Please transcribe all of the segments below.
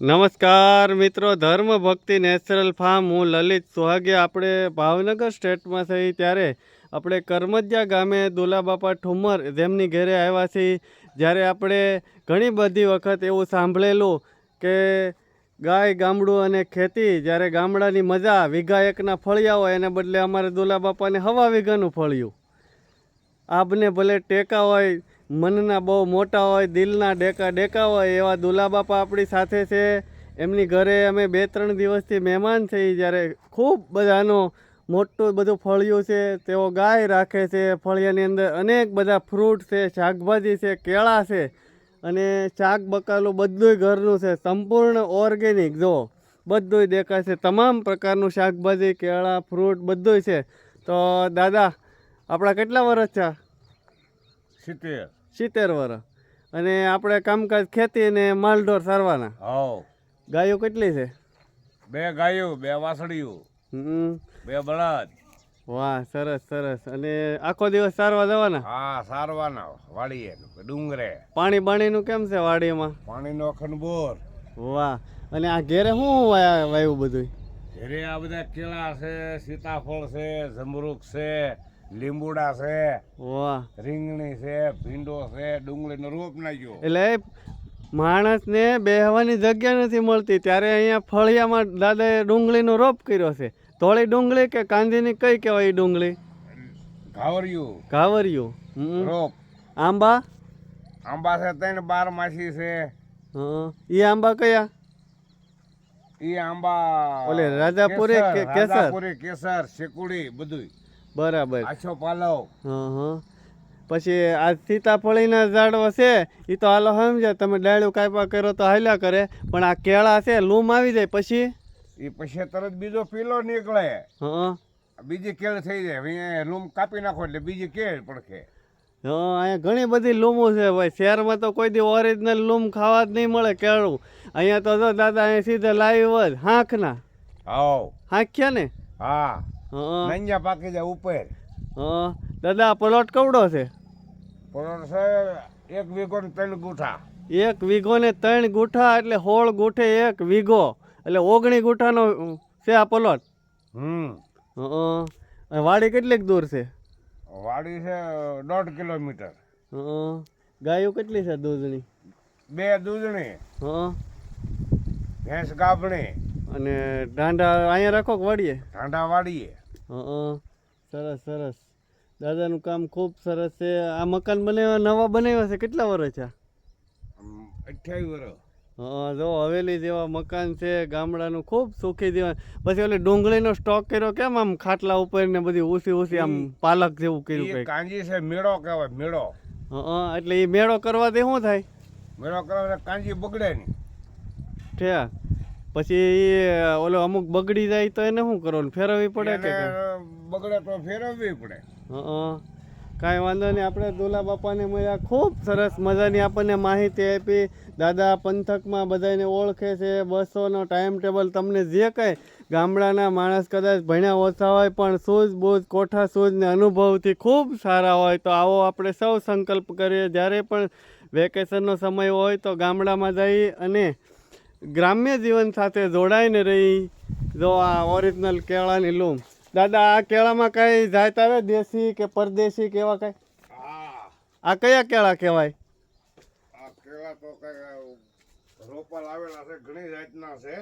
નમસ્કાર મિત્રો, ધર્મ ભક્તિ નેચરલ ફાર્મ. હું લલિત સુહાગી, આપણે ભાવનગર સ્ટેટમાં થઈ ત્યારે આપણે કરમજિયા ગામે દુલાબાપા ઠુમર જેમની ઘેરે આવ્યા છીએ. જ્યારે આપણે ઘણી બધી વખત એવું સાંભળેલું કે ગાય ગામડું અને ખેતી, જ્યારે ગામડાની મજા વીઘા એકના ફળિયા હોય એને બદલે અમારે દુલાબાપાને હવા વીઘાનું ફળિયું. આબને ભલે ટેકા હોય મનના બહુ મોટા હોય, દિલના ડેકા ડેકા હોય એવા દુલા બાપા આપણી સાથે છે. એમની ઘરે અમે બે ત્રણ દિવસથી મહેમાન થઈ જ્યારે ખૂબ બધાનો મોટું બધું ફળિયું છે, તેઓ ગાય રાખે છે. ફળિયાની અંદર અનેક બધા ફ્રૂટ છે, શાકભાજી છે, કેળા છે અને શાક બકાલું બધુંય ઘરનું છે. સંપૂર્ણ ઓર્ગેનિક, જો. બધુંય દેખાય છે. તમામ પ્રકારનું શાકભાજી, કેળા, ફ્રૂટ બધુંય છે. તો દાદા, આપણા કેટલા વર્ષ છે સિત્તેર. સિત્તેર વર્ષ અને આપણે કામકાજ ખેતી અને માલઢોર સારવાના. હાવ. ગાયો કેટલી છે? બે ગાયો બે વાસળીઓ હમ. બે બળદ. વાહ સરસ સરસ. અને આખો દિવસ સારવા જવાના? હા સારવાના વાડીએ ડુંગરે. પાણી બાણીનું કેમ છે વાડીમાં? પાણીનો અખંડ બોર વાહ. અને આ ઘેરે શું વાયું બધું ઘેરે આ બધા કેળા છે સીતાફળ છે જમરૂક છે લીંબુડા છે રીંગણી છે ભીંડો છે ડુંગળીનો રોપ નાખ્યો. એટલે માણસને બેહવાની જગ્યા નથી મળતી. ત્યારે અહીંયા ફળિયામાં દાદાએ ડુંગળીનો રોપ કર્યો છે. ધોળી ડુંગળી કે કાંદીની કઈ કહેવાય એ ડુંગળી? ઘાવરિયું. ઘાવરિયું. રોપ. આંબા? આંબા છે ત્રણ બાર માસી છે. હં. ઈ આંબા કયા? ઈ આંબા ઓલે રાજાપુરી કેસર? રાજાપુરી કેસર શેકુડી બધું બરાબર. આછો પાલવ. હં હં. પછી આ સીતાફળીના ઝાડ છે એ તો હાલો સમજે તમે ડાળું કાપા કરો તો હાલ્યા કરે પણ આ કેળા છે લૂમ આવી જાય પછી? એ પછી તરત બીજો પીલો નીકળે. હં. બીજી કેળ થઈ જાય અહીંયા લૂમ કાપી નાખો એટલે બીજી કેળ પડખે. હં અહીંયા ઘણી બધી લૂમો છે ભાઈ શહેરમાં તો કોઈ દી ઓરિજિનલ લૂમ ખાવા જ નહીં મળે કેળું. અહીંયા તો જો દાદા અહીંયા સીધે લાવી જ હાંખના. હાવ હાંખ્યા ને? હં. નંજા પાકી જાય ઉપર. હં. દાદા પલોટ કવડો છે? પલોટ છે એક વીઘો ને ત્રણ ગુઠા. એક વીઘો ને ત્રણ ગુઠા એટલે હોળ ગુઠે એક વીઘો. એટલે ઓગણી ગુઠાનો છે આ પ્લોટ હમ. હં. વાડી કેટલીક દૂર છે? વાડી છે દોઢ કિલોમીટર. હં. ગાયો કેટલી છે દૂધની? બે દૂધણી હં. ભેંસ ગાભણી. અને ઢાંઢા અહીંયા રાખો કે વાડીએ? ઢાંડા વાડીએ. હં. સરસ સરસ. દાદાનું કામ ખૂબ સરસ છે. આ મકાન બનાવ્યા નવા બનાવ્યા છે? કેટલા વર્ષ છે અઠ્યાવીસ વર્ષ. હા જો હવેલી જેવા મકાન છે ગામડાનું ખૂબ સુખી જીવન. પછી ઓલી ડુંગળીનો સ્ટોક કર્યો કેમ આમ ખાટલા ઉપર ને બધી ઊસી ઊસી આમ પાલક જેવું કર્યું કંઈક? કાંજી છે મેળો કહેવાય મેળો. હા એટલે એ મેળો કરવાથી શું થાય? મેળો કરવા કાંજી બગડે નહીં. ઠ્યા પછી ઓલો અમુક બગડી જાય તો એને શું કરવાનું? ફેરવવી પડે કે બગડે તો ફેરવવી પડે. હં કાંઈ વાંધો નહીં આપણે દુલા બાપાને મળ્યા ખૂબ સરસ મજાની આપણને માહિતી આપી. દાદા પંથકમાં બધાને ઓળખે છે બસોનો ટાઈમ ટેબલ તમને જે કંઈ ગામડાના માણસ કદાચ ભણ્યા ઓછા હોય પણ સૂઝ બૂઝ કોઠા સૂઝને અનુભવથી ખૂબ સારા હોય તો આવો આપણે સૌ સંકલ્પ કરીએ. જ્યારે પણ વેકેશનનો સમય હોય તો ગામડામાં જઈ અને ગ્રામ્ય જીવન સાથે જોડાઈને રહી. જો આ ઓરિજિનલ કેળાની લૂમ. દાદા આ કેળામાં કઈ જાત આવે? દેશી કે પરદેશી કેવા કઈ? હા. આ કયા કેળા કહેવાય? આ કેળા તો કઈ રોપા લાવેલા છે ઘણી જાતના છે.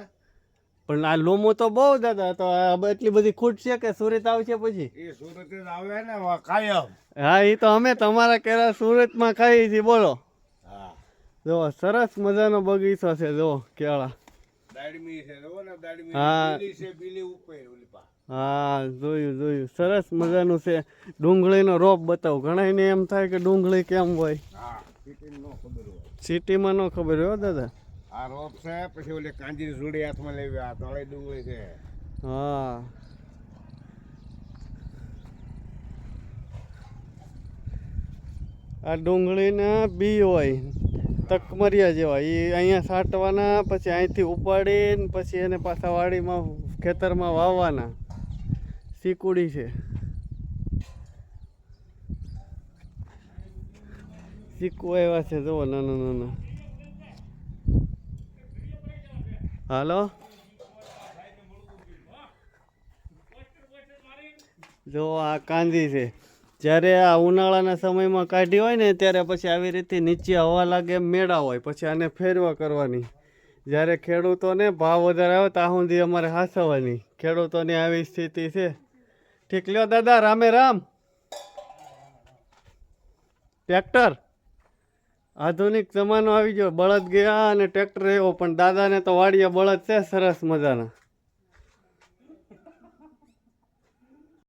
પણ આ લૂમો તો બહુ દાદા તો એટલી બધી ખૂટ છે કે સુરત આવશે પછી? એ સુરત જ આવે ને કાયમ. હા એ તો અમે તમારા કેળા સુરતમાં ખાઈએ છીએ બોલો. જો સરસ મજાનો બગીચો છે જો કેળા. દાડમી છે જોવો ને દાડમી. હા. બીલી છે બીલી ઉપર હા જોયું જોયું. સરસ મજાનું છે. ડુંગળીનો રોપ બતાવો. ઘણાને એમ થાય કે ડુંગળી કેમ હોય? સિટીમાં નો ખબર હોય. દાદા. આ રોપ છે પછી ઓલી કાંજીની જોડી હાથમાં લેવી આ તળે ડુંગળી છે. હા. આ ડુંગળીના બી હોય. તકમરિયા જેવા. એ અહીંયા સાટવાના, પછી અહીંથી ઉપાડીને પછી એને પાછા વાડીમાં, ખેતરમાં વાવવાના. સીકુડી છે. ચીકુ આવ્યા છે, જુઓ, નાના નાના. હાલો? જો આ કાંદી છે. જ્યારે આ ઉનાળાના સમયમાં કાઢી હોય ને, ત્યારે પછી આવી રીતે નીચે હવા લાગે એમ મેળા હોય, પછી આને ફેરવા કરવાની. જ્યારે ખેડૂતોને ભાવ વધારે આવે, ત્યાં સુધી અમારે હાસવાની. ખેડૂતોની આવી સ્થિતિ છે. ઠીક, લ્યો દાદા, રામે રામ. ટ્રેક્ટર. આધુનિક જમાનો આવી ગયો, બળદ ગયા અને ટ્રેક્ટર એવો પણ દાદાને તો વાડીએ બળદ છે, સરસ મજાના.